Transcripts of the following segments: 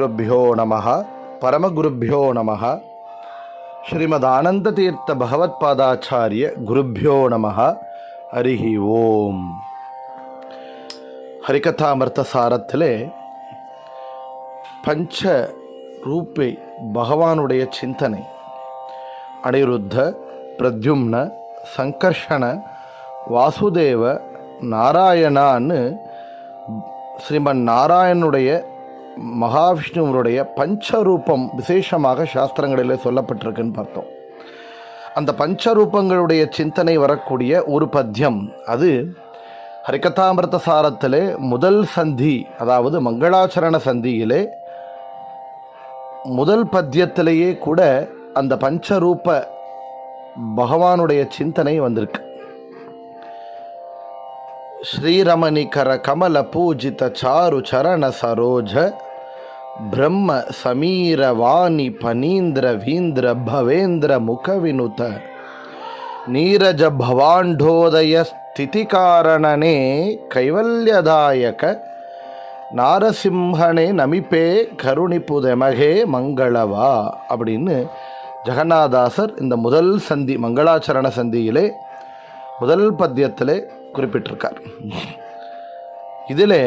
குருப்பியோ நம பரமகுருப்பியோ நம ஸ்ரீமத் ஆனந்த தீர்த்த பகவத் பாதாச்சாரிய குருப்பியோ நம ஹரிஹி ஓம் ஹரிகதாமிர்த சாரத்திலே பஞ்ச ரூபை பகவானுடைய சிந்தனை அனிருத்த பிரத்யும்ன சங்கர்ஷண வாசுதேவ நாராயணான்னு ஸ்ரீமன் நாராயணனுடைய மகாவிஷ்ணுவனுடைய பஞ்சரூபம் விசேஷமாக சாஸ்திரங்களில் சொல்லப்பட்டிருக்குன்னு பார்த்தோம். அந்த பஞ்சரூபங்களுடைய சிந்தனை வரக்கூடிய ஒரு பத்தியம் அது ஹரிகதாமிரத சாரத்திலே முதல் சந்தி அதாவது மங்களாச்சரண சந்தியிலே முதல் பத்தியத்திலேயே கூட அந்த பஞ்சரூப பகவானுடைய சிந்தனை வந்திருக்கு. ಶ್ರೀರಮಣಿಕರ ಕಮಲ ಪೂಜಿತ ಚಾರು ಚರಣ ಸರೋಜ ಬ್ರಹ್ಮ ಸಮೀರ ವಾಣಿ ಫನೀಂದ್ರ ವೀಂದ್ರ ಭವೇಂದ್ರ ಮುಖವಿನುತ ನೀರಜ ಭವಾಂಡೋದಯ ಸ್ಥಿತಿಕಾರಣನೇ ಕೈವಲ್ಯದಾಯಕ நாரசிம்ஹனே நமிப்பே கருணிப்புதெமகே மங்களவா அப்படின்னு ஜெகநாதாசர் இந்த முதல் சந்தி மங்களாச்சரண சந்தியிலே முதல் பத்தியத்தில் குறிப்பிட்டிருக்கார். இதில்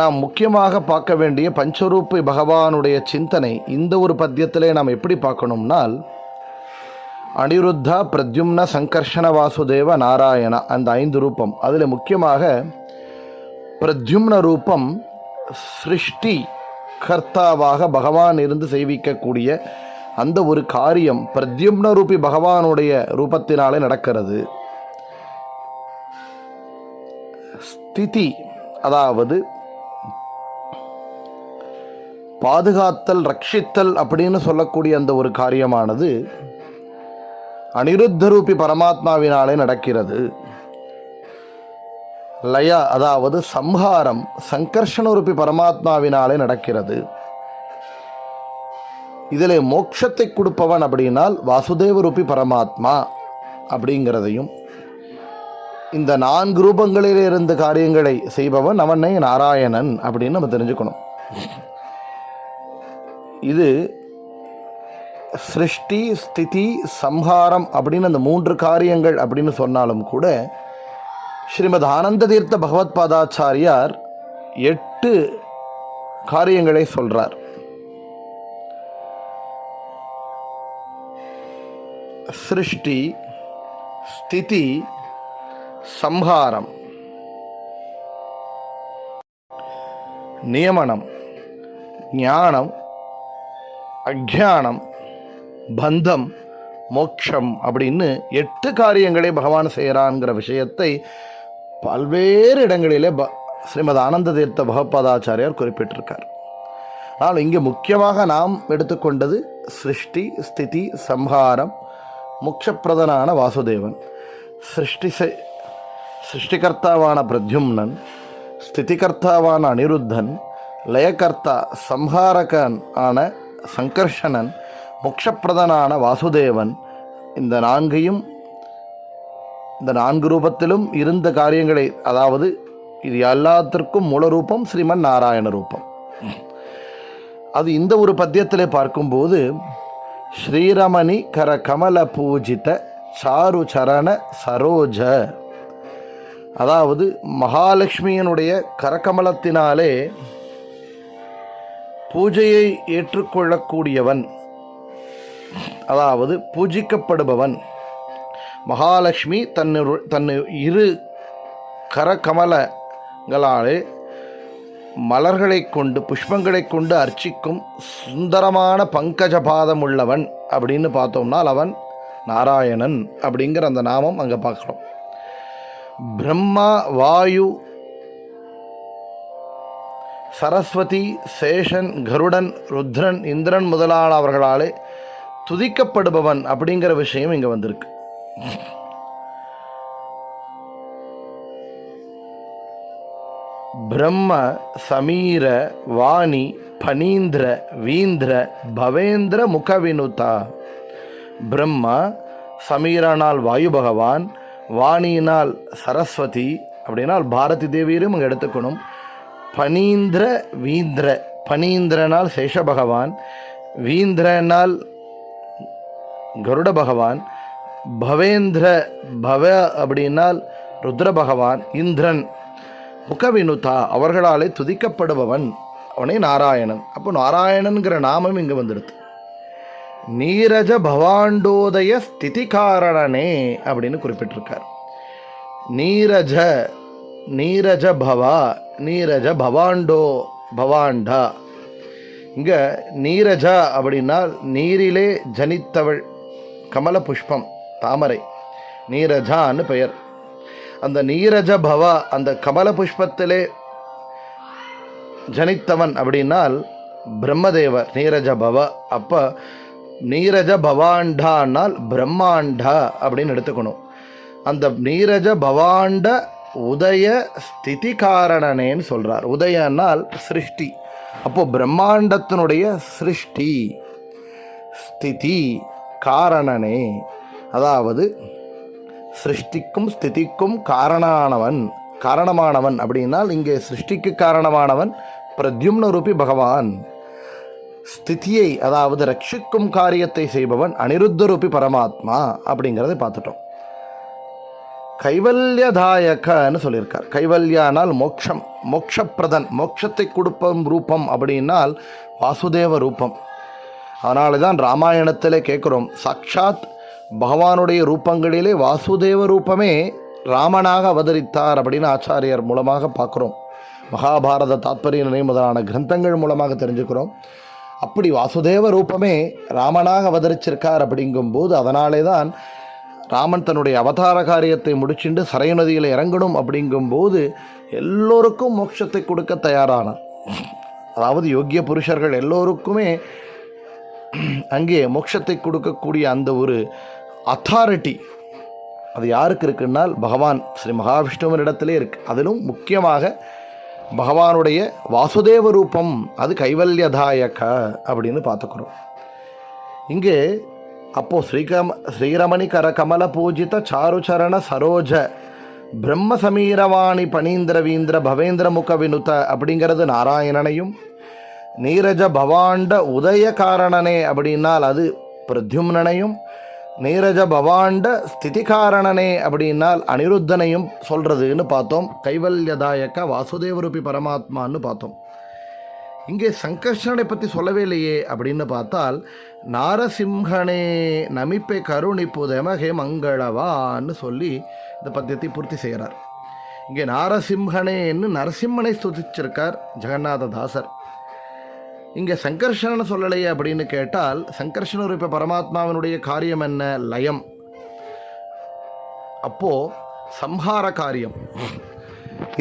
நாம் முக்கியமாக பார்க்க வேண்டிய பஞ்சரூபி பகவானுடைய சிந்தனை இந்த ஒரு பத்தியத்திலே நாம் எப்படி பார்க்கணும்னால் அனிருத்தா பிரத்யும்ன சங்கர்ஷண வாசுதேவ நாராயணா அந்த ஐந்து ரூபம். அதில் முக்கியமாக பிரத்யும்ன ரூபம் சிருஷ்டி கர்த்தாவாக பகவான் இருந்து செய்விக்கக்கூடிய அந்த ஒரு காரியம் பிரத்யும்ன ரூபி பகவானுடைய ரூபத்தினாலே நடக்கிறது. ஸ்திதி அதாவது பாதுகாத்தல் ரட்சித்தல் அப்படின்னு சொல்லக்கூடிய அந்த ஒரு காரியமானது அனிருத்த ரூபி பரமாத்மாவினாலே நடக்கிறது. லயா அதாவது சம்ஹாரம் சங்கர்ஷண ரூபி பரமாத்மாவினாலே நடக்கிறது. இதில் மோட்சத்தை கொடுப்பவன் அப்படின்னால் வாசுதேவரூபி பரமாத்மா அப்படிங்கிறதையும் இந்த நான்கு ரூபங்களில் இருந்து காரியங்களை செய்பவன் அவனை நாராயணன் அப்படின்னு நம்ம தெரிஞ்சுக்கணும். இது சிருஷ்டி ஸ்திதி சம்ஹாரம் அப்படின்னு அந்த மூன்று காரியங்கள் அப்படின்னு சொன்னாலும் கூட ஸ்ரீமத் ஆனந்த தீர்த்த பகவத் பாதாச்சாரியார் எட்டு காரியங்களை சொல்கிறார் சிருஷ்டி ஸ்திதி சம்ஹாரம் நியமனம் ஞானம் அக்ஞானம் பந்தம் மோட்சம் அப்படின்னு எட்டு காரியங்களை பகவான் செய்கிறான்ங்கிற விஷயத்தை பல்வேறு இடங்களிலே ப ஸ்ரீமத் ஆனந்த தீர்த்த பகவத்பாதாச்சாரியார் குறிப்பிட்டிருக்கார் ஆனால் இங்கே முக்கியமாக நாம் எடுத்துக்கொண்டது சிருஷ்டி ஸ்திதி சம்ஹாரம் முக்ஷப்பிரதனான வாசுதேவன். சிருஷ்டி செய் சிருஷ்டிகர்த்தாவான பிரத்யும்னன் ஸ்திதிகர்த்தாவான அனிருத்தன் லயகர்த்தா சம்ஹாரகன் ஆன சங்கர்ஷணன் மோட்சப்பிரதனான வாசுதேவன் இந்த நான்கையும் இந்த நான்கு ரூபத்திலும் இருந்த காரியங்களை அதாவது இது எல்லாத்திற்கும் மூல ரூபம் ஸ்ரீமன் நாராயண ரூபம். அது இந்த ஒரு பத்தியத்திலே பார்க்கும்போது ஸ்ரீரமணி கர கமல பூஜித சாரு சரண சரோஜ. அதாவது மகாலட்சுமியினுடைய கரகமலத்தினாலே பூஜையை ஏற்றுக்கொள்ளக்கூடியவன் அதாவது பூஜிக்கப்படுபவன். மகாலட்சுமி தன்னு தன்னு இரு கரகமலங்களாலே மலர்களை கொண்டு புஷ்பங்களை கொண்டு அர்ச்சிக்கும் சுந்தரமான பங்கஜபாதம் உள்ளவன் அப்படின்னு பார்த்தோம்னால் அவன் நாராயணன் அப்படிங்கிற அந்த நாமம் அங்கே பார்க்குறோம். பிரம்மா வாயு சரஸ்வதி சேஷன் கருடன் ருத்ரன் இந்திரன் முதலானவர்களாலே துதிக்கப்படுபவன் அப்படிங்கிற விஷயம் இங்கே வந்திருக்கு. பிரம்ம சமீர வாணி பனீந்திர வீந்திர பவேந்திர முகவினுதா. பிரம்மா சமீரனால் வாயு பகவான் வாணியினால் சரஸ்வதி அப்படின்னால் பாரதி தேவியரும் இங்கே எடுத்துக்கணும். பனீந்திர வீந்திர பனீந்திரனால் சேஷ பகவான் வீந்திரனால் கருட பகவான் பவேந்திர பவ அப்படின்னால் ருத்ர பகவான் இந்திரன். முகவினுதா அவர்களாலே துதிக்கப்படுபவன் அவனே நாராயணன். அப்போ நாராயணன்கிற நாமம் இங்கே வந்துடுது நீரஜ பவாண்டோதய ஸ்திதி காரணனே அப்படின்னு குறிப்பிட்டிருக்கார். நீரஜ நீரஜ பவா நீரஜ பவாண்டோ பவாண்டா. இங்கே நீரஜா அப்படின்னா நீரிலே ஜனித்தவள் கமல புஷ்பம் தாமரை. நீரஜான்னு பெயர். அந்த நீரஜ பவா அந்த கமல புஷ்பத்திலே ஜனித்தவன் அப்படின்னால் பிரம்மதேவர் நீரஜ பவ. அப்போ நீரஜ பவாண்டானால் பிரம்மாண்டா அப்படின்னு எடுத்துக்கணும். அந்த நீரஜ பவாண்ட உதய ஸ்திதி காரணனேன்னு சொல்கிறார் உதயனால் சிருஷ்டி. அப்போது பிரம்மாண்டத்தினுடைய சிருஷ்டி ஸ்திதி காரணனே அதாவது சிருஷ்டிக்கும் ஸ்திதிக்கும் காரணானவன் காரணமானவன் அப்படின்னால் இங்கே சிருஷ்டிக்கு காரணமானவன் பிரத்யும்ன ரூபி பகவான். ஸ்திதியை அதாவது ரட்சிக்கும் காரியத்தை செய்பவன் அனிருத்த ரூபி பரமாத்மா அப்படிங்கிறத பார்த்துட்டோம். கைவல்யதாயகன்னு சொல்லியிருக்கார். கைவல்யானால் மோக்ஷம் மோக்ஷப்பிரதன் மோட்சத்தை கொடுப்பம் ரூபம் அப்படின்னால் வாசுதேவ ரூபம். அதனால தான் ராமாயணத்தில் கேட்குறோம் சாக்ஷாத் பகவானுடைய ரூபங்களிலே வாசுதேவ ரூபமே ராமனாக அவதரித்தார் அப்படின்னு ஆச்சாரியர் மூலமாக பார்க்குறோம். மகாபாரத தாத்பரிய நிலை முதலான கிரந்தங்கள் மூலமாக தெரிஞ்சுக்கிறோம். அப்படி வாசுதேவ ரூபமே ராமனாக அவதரிச்சிருக்கார் அப்படிங்கும்போது அதனாலே தான் ராமன் தன்னுடைய அவதார காரியத்தை முடிச்சுண்டு சரைய நதியில் இறங்கணும் அப்படிங்கும்போது எல்லோருக்கும் மோட்சத்தை கொடுக்க தயாரானான் அதாவது யோக்கிய புருஷர்கள் எல்லோருக்குமே அங்கே மோட்சத்தை கொடுக்கக்கூடிய அந்த ஒரு அத்தாரிட்டி அது யாருக்கு இருக்குன்னால் பகவான் ஸ்ரீ மகாவிஷ்ணுவின் இடத்திலே இருக்கு. அதிலும் முக்கியமாக பகவானுடைய வாசுதேவ ரூபம் அது கைவல்யதாயக அப்படின்னு பார்த்துக்கிறோம். இங்கே அப்போது ஸ்ரீகம் ஸ்ரீரமணி கர கமல பூஜித சாருச்சரண சரோஜ பிரம்ம சமீரவாணி பணீந்திர வீந்திர பவேந்திர முக வினுத அப்படிங்கிறது நாராயணனையும் நீரஜ பவாண்ட உதய காரணனே அப்படின்னால் அது பிரத்யும்னனையும் நீரஜ பவாண்ட ஸ்திதி காரணனே அப்படின்னால் அனிருத்தனையும் சொல்கிறதுன்னு பார்த்தோம். கைவல்யதாயக்க வாசுதேவரூபி பரமாத்மான்னு பார்த்தோம். இங்கே சங்கர்ஷனை பற்றி சொல்லவே இல்லையே அப்படின்னு பார்த்தால் நாரசிம்ஹனே நமிப்பை கருணிப்புதமகே மங்களவான்னு சொல்லி இந்த பத்தியத்தை பூர்த்தி செய்கிறார். இங்கே நாரசிம்ஹனேன்னு நரசிம்மனை ஸ்துதிச்சிருக்கார் ஜெகநாத தாசர் இங்கே சங்கர்ஷனன்னு சொல்லலையே அப்படின்னு கேட்டால் சங்கர்ஷனர் இப்போ பரமாத்மாவினுடைய காரியம் என்ன? லயம். அப்போ சம்ஹார காரியம்.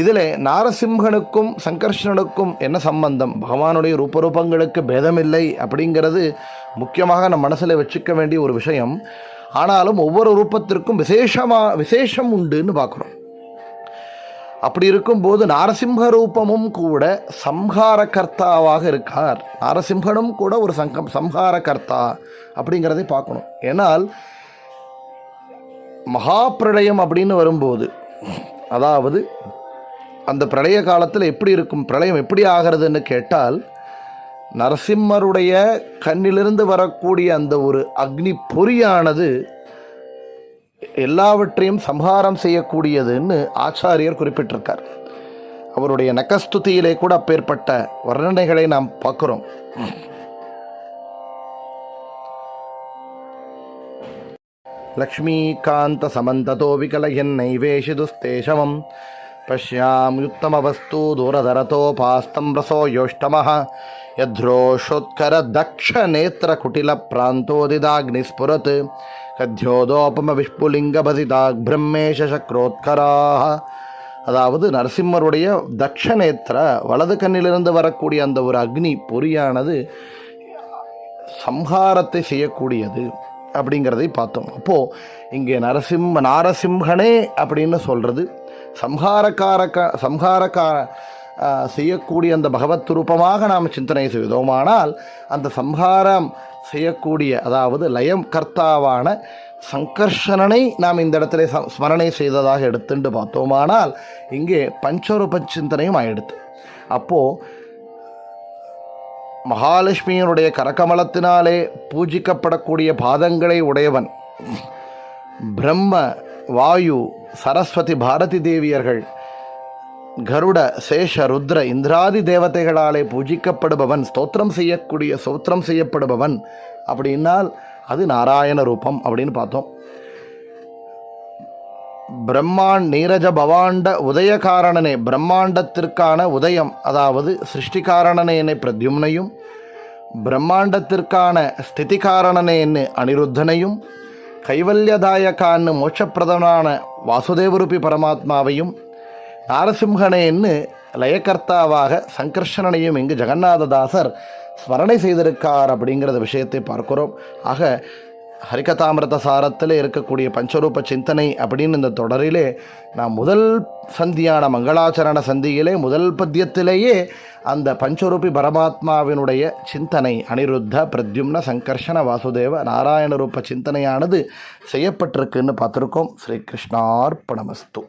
இதில் நாரசிம்ஹனுக்கும் சங்கர்ஷனுக்கும் என்ன சம்பந்தம்? பகவானுடைய ரூபரூபங்களுக்கு பேதமில்லை அப்படிங்கிறது முக்கியமாக நம்ம மனசில் வச்சுக்க வேண்டிய ஒரு விஷயம். ஆனாலும் ஒவ்வொரு ரூபத்திற்கும் விசேஷமாக விசேஷம் உண்டுன்னு பார்க்குறோம். அப்படி இருக்கும்போது நாரசிம்ஹ ரூபமும் கூட சம்ஹாரகர்த்தாவாக இருக்கார். நாரசிம்ஹனும் கூட ஒரு சங்கம் சம்ஹாரகர்த்தா அப்படிங்கிறதை பார்க்கணும். ஏன்னால் மகா பிரளயம் அப்படின்னு வரும்போது அதாவது அந்த பிரளய காலத்தில் எப்படி இருக்கும் பிரளயம் எப்படி ஆகிறதுன்னு கேட்டால் நரசிம்மருடைய கண்ணிலிருந்து வரக்கூடிய அந்த ஒரு அக்னி பொறியானது எல்லாவற்றையும் சம்ஹாரம் செய்யக்கூடியதுன்னு ஆச்சாரியர் குறிப்பிட்டிருக்கார். அவருடைய நக்கஸ்துதியிலே கூட அப்பேற்பட்ட வர்ணனைகளை நாம் பார்க்குறோம். லக்ஷ்மீகாந்த சமந்ததோ விகலயன் நைவேஷிதுஸ்தேஷமம் பஷ்யாம் யுத்தமவஸ்து தூரதரதோ பாஸ்தம் ரசோ யோஷ்டமஹ. யத்ரோஷோத்கர தக்ஷ நேத்திர குட்டில பிராந்தோதிதாக்னிஸ்புரத். பிரம்மேஷ சக்ரோத்கராக அதாவது நரசிம்மருடைய தக்ஷநேத்திர வலது கண்ணிலிருந்து வரக்கூடிய அந்த ஒரு அக்னி பொறியானது சம்ஹாரத்தை செய்யக்கூடியது அப்படிங்கிறதை பார்த்தோம். அப்போது இங்கே நரசிம்ம நாரசிம்ஹனே அப்படின்னு சொல்கிறது சம்ஹாரக்காரக்க சம்ஹாரக்கார செய்யக்கூடிய அந்த பகவத் ரூபமாக நாம் சிந்தனை செய்தோமானால் அந்த சம்ஹாரம் செய்யக்கூடிய அதாவது லயம் கர்த்தாவான சங்கர்ஷனனை நாம் இந்த இடத்துல ச- ஸ்மரணை செய்ததாக எடுத்துட்டு பார்த்தோமானால் இங்கே பஞ்சரூப சிந்தனையும் ஆயிடுது அப்போது மகாலட்சுமியினுடைய கரகமலத்தினாலே பூஜிக்கப்படக்கூடிய பாதங்களை உடையவன் பிரம்ம வாயு சரஸ்வதி பாரதி தேவியர்கள் கருட சேஷ ருத்ர இந்திராதி தேவதைகளாலே பூஜிக்கப்படுபவன் ஸ்தோத்திரம் செய்யக்கூடிய ஸ்தோத்திரம் செய்யப்படுபவன் அப்படின்னால் அது நாராயண ரூபம் அப்படின்னு பார்த்தோம். பிரம்மாண்ட் நீரஜ பவாண்ட உதயகாரணனே பிரம்மாண்டத்திற்கான உதயம் அதாவது சிருஷ்டிகாரணனேனை பிரத்யும்னையும் பிரம்மாண்டத்திற்கான ஸ்திதிகாரணனேன்னு அனிருத்தனையும் கைவல்யதாயக்கான்னு மோட்சப்பிரதனான வாசுதேவரூபி பரமாத்மாவையும் நாரசிம்ஹனேன்னு லயக்கர்த்தாவாக சங்கர்ஷணனையும் இங்கு ஜெகநாததாசர் ஸ்மரணை செய்திருக்கார் அப்படிங்கிறத விஷயத்தை பார்க்கிறோம். ஆக ஹரிகதாமிரத சாரத்தில் இருக்கக்கூடிய பஞ்சரூப சிந்தனை அப்படின்னு இந்த தொடரிலே நான் முதல் சந்தியான மங்களாச்சரண சந்தியிலே முதல் பத்தியத்திலேயே அந்த பஞ்சரூபி பரமாத்மாவினுடைய சிந்தனை அனிருத்த பிரத்யும்ன சங்கர்ஷண வாசுதேவ நாராயண ரூப சிந்தனையானது செய்யப்பட்டிருக்குன்னு பார்த்துருக்கோம். ஸ்ரீ கிருஷ்ணார்ப்பணமஸ்து